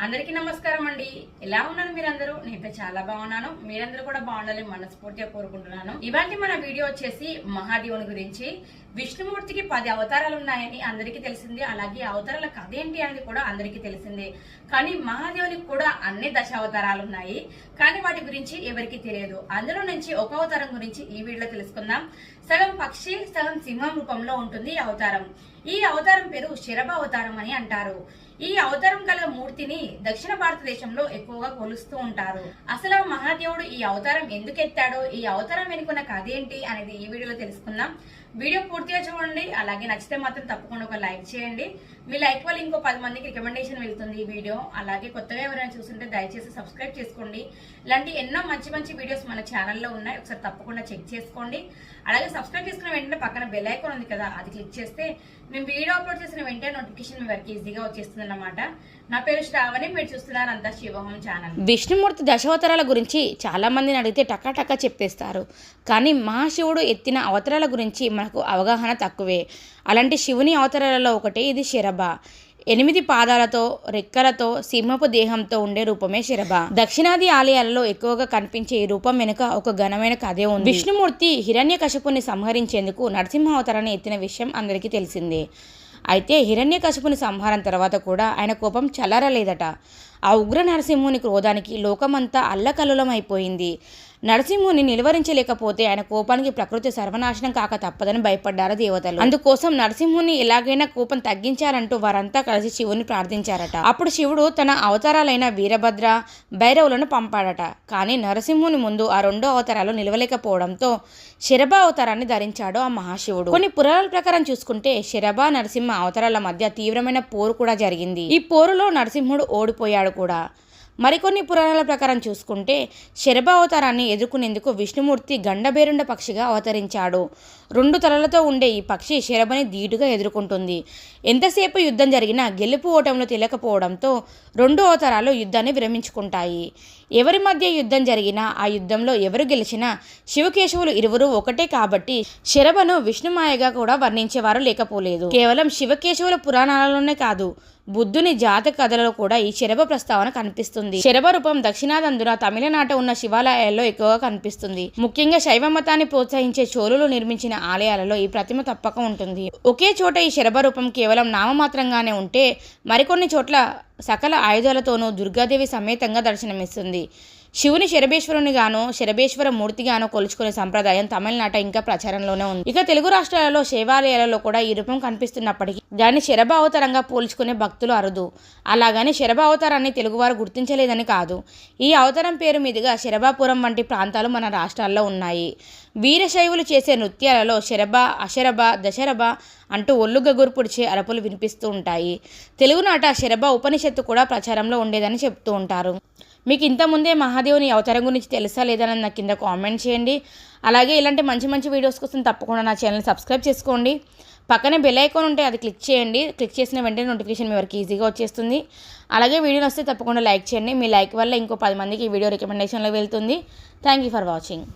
అందరికీ నమస్కారం అండి. ఎలా ఉన్నారు మీరందరూ? నేనైతే చాలా బాగున్నాను. మీరందరూ కూడా బాగుండాలని మనస్ఫూర్తిగా కోరుకుంటున్నాను. ఇవాళ మన వీడియో వచ్చేసి మహాదేవుని గురించి. విష్ణుమూర్తికి పది అవతారాలు ఉన్నాయని అందరికీ తెలిసింది. అలాగే అవతారాల కథ ఏంటి అనేది కూడా అందరికీ తెలిసిందే. కానీ మహాదేవునికి కూడా అన్ని దశ అవతారాలు ఉన్నాయి కానీ వాటి గురించి ఎవరికి తెలియదు. అందులో నుంచి ఒక అవతారం గురించి ఈ వీడియోలో తెలుసుకుందాం. సగం పక్షి సగం సింహం రూపంలో ఉంటుంది ఈ అవతారం. ఈ అవతారం పేరు శరభ అవతారం అని అంటారు. ఈ అవతారం గల మూర్తిని దక్షిణ భారతదేశంలో ఎక్కువగా కొలుస్తూ ఉంటారు. అసలు మహాదేవుడు ఈ అవతారం ఎందుకు ఎత్తాడో ఈ అవతారం వెనుకున్న కథ ఏంటి అనేది ఈ వీడియోలో తెలుసుకుందాం. వీడియో పూర్తిగా చూడండి. అలాగే నచ్చితే మాత్రం తప్పకుండా ఒక లైక్ చేయండి. మీ లైక్ వల్ల ఇంకో పది మందికి రికమెండేషన్ వెళ్తుంది ఈ వీడియో. అలాగే కొత్తగా ఎవరైనా చూస్తుంటే దయచేసి సబ్స్క్రైబ్ చేసుకోండి. ఇలాంటి ఎన్నో మంచి మంచి వీడియోస్ మన ఛానల్లో ఉన్నాయి. ఒకసారి తప్పకుండా చెక్ చేసుకోండి. అలాగే సబ్స్క్రైబ్ చేసుకున్న వెంటనే పక్కన బెల్ ఐకాన్ ఉంది కదా అది క్లిక్ చేస్తే మేము వీడియో అప్లోడ్ చేసిన వెంటనే నోటిఫికేషన్ మీ వరకు ఈజీగా వచ్చేస్తుంది అన్నమాట నా పేరు శ్రావణి మీరు చూస్తున్నారు అంతా శివహం ఛానల్. విష్ణుమూర్తి దశావతారాల గురించి చాలా మందిని అడిగితే టకా టకా చెప్పేస్తారు. కానీ మహాశివుడు ఎత్తిన అవతారాల గురించి మనకు అవగాహన తక్కువే. అలాంటి శివుని అవతారాలలో ఒకటి ఇది శరభ. ఎనిమిది పాదాలతో రెక్కలతో సింహపు దేహంతో ఉండే రూపమే శరభ. దక్షిణాది ఆలయాలలో ఎక్కువగా కనిపించే ఈ రూపం వెనుక ఒక ఘనమైన కథే ఉంది. విష్ణుమూర్తి హిరణ్య కశపుని సంహరించేందుకు నరసింహ అవతారాన్ని ఎత్తిన విషయం అందరికీ తెలిసిందే. అయితే హిరణ్యకశపుని సంహారం తర్వాత కూడా ఆయన కోపం చల్లరలేదట. ఆ ఉగ్ర నరసింహుని క్రోధానికి లోకమంతా అల్లకల్లులం అయిపోయింది నరసింహుని నిలువరించలేకపోతే ఆయన కోపానికి ప్రకృతి సర్వనాశనం కాక తప్పదని భయపడ్డారు దేవతలు. అందుకోసం నరసింహుని ఎలాగైనా కోపం తగ్గించాలంటూ వారంతా కలిసి శివుని ప్రార్థించారట. అప్పుడు శివుడు తన అవతారాలైన వీరభద్ర భైరవులను పంపాడట. కానీ నరసింహుని ముందు ఆ రెండో అవతారాలు నిలవలేకపోవడంతో శరభ అవతారాన్ని ధరించాడు ఆ మహాశివుడు. కొన్ని పురాణాల ప్రకారం చూసుకుంటే శరభ నరసింహ అవతారాల మధ్య తీవ్రమైన పోరు కూడా జరిగింది. ఈ పోరులో నరసింహుడు ఓడిపోయాడు కూడా. మరికొన్ని పురాణాల ప్రకారం చూసుకుంటే శరభ అవతారాన్ని ఎదుర్కొనేందుకు విష్ణుమూర్తి గండబేరుండ పక్షిగా అవతరించాడు. రెండు తలలతో ఉండే ఈ పక్షి శరభని ధీటుగా ఎదుర్కొంటుంది. ఎంతసేపు యుద్ధం జరిగినా గెలుపు ఓటంలో తెలియకపోవడంతో రెండు అవతారాలు యుద్ధాన్ని విరమించుకుంటాయి. ఎవరి మధ్య యుద్ధం జరిగినా ఆ యుద్ధంలో ఎవరు గెలిచినా శివకేశవులు ఇరువురు ఒకటే కాబట్టి శరభను విష్ణుమాయగా కూడా వర్ణించేవారు లేకపోలేదు. కేవలం శివకేశవుల పురాణాలలోనే కాదు బుద్ధుని జాతక కథలలో కూడా ఈ శరభ ప్రస్తావన కనిపిస్తుంది. శరభ రూపం దక్షిణాదందున తమిళనాట ఉన్న శివాలయాల్లో ఎక్కువగా కనిపిస్తుంది. ముఖ్యంగా శైవ మతాన్ని ప్రోత్సహించే చోళులు నిర్మించిన ఆలయాలలో ఈ ప్రతిమ తప్పక ఉంటుంది. ఒకే చోట ఈ శరభ రూపం కేవలం నామమాత్రంగానే ఉంటే మరికొన్ని చోట్ల సకల ఆయుధాలతోనూ దుర్గాదేవి సమేతంగా దర్శనమిస్తుంది. శివుని శరభేశ్వరుని గాను శరభేశ్వర మూర్తిగాను కొలుచుకునే సంప్రదాయం తమిళనాట ఇంకా ప్రచారంలోనే ఉంది. ఇక తెలుగు రాష్ట్రాలలో శివాలయాలలో కూడా ఈ రూపం కనిపిస్తున్నప్పటికీ దాన్ని శరభ అవతారంగా పోల్చుకునే భక్తులు అరుదు. అలాగని శరభ అవతారాన్ని తెలుగువారు గుర్తించలేదని కాదు. ఈ అవతారం పేరు మీదుగా శరభాపురం వంటి ప్రాంతాలు మన రాష్ట్రాల్లో ఉన్నాయి. వీరశైవులు చేసే నృత్యాలలో శరభ అశరభ దశరభ అంటూ ఒళ్ళు గగుర్పుడిచే అరపులు వినిపిస్తూ ఉంటాయి. తెలుగునాట శరభ ఉపనిషత్తు కూడా ప్రచారంలో ఉండేదని చెప్తూ ఉంటారు. మీకు ఇంతకుముందే మహాదేవుని అవతారం గురించి తెలుసా లేదని నాకు కింద కామెంట్ చేయండి. అలాగే ఇలాంటి మంచి మంచి వీడియోస్ కోసం తప్పకుండా నా ఛానల్ సబ్స్క్రైబ్ చేసుకోండి. పక్కనే బెల్ ఐకాన్ ఉంటే అది క్లిక్ చేయండి. క్లిక్ చేసిన వెంటనే నోటిఫికేషన్ మీ వరకు ఈజీగా వచ్చేస్తుంది. అలాగే వీడియోని వస్తే తప్పకుండా లైక్ చేయండి. మీ లైక్ వల్ల ఇంకో పది మందికి ఈ వీడియో రికమెండేషన్లో వెళ్తుంది. Thank you for watching.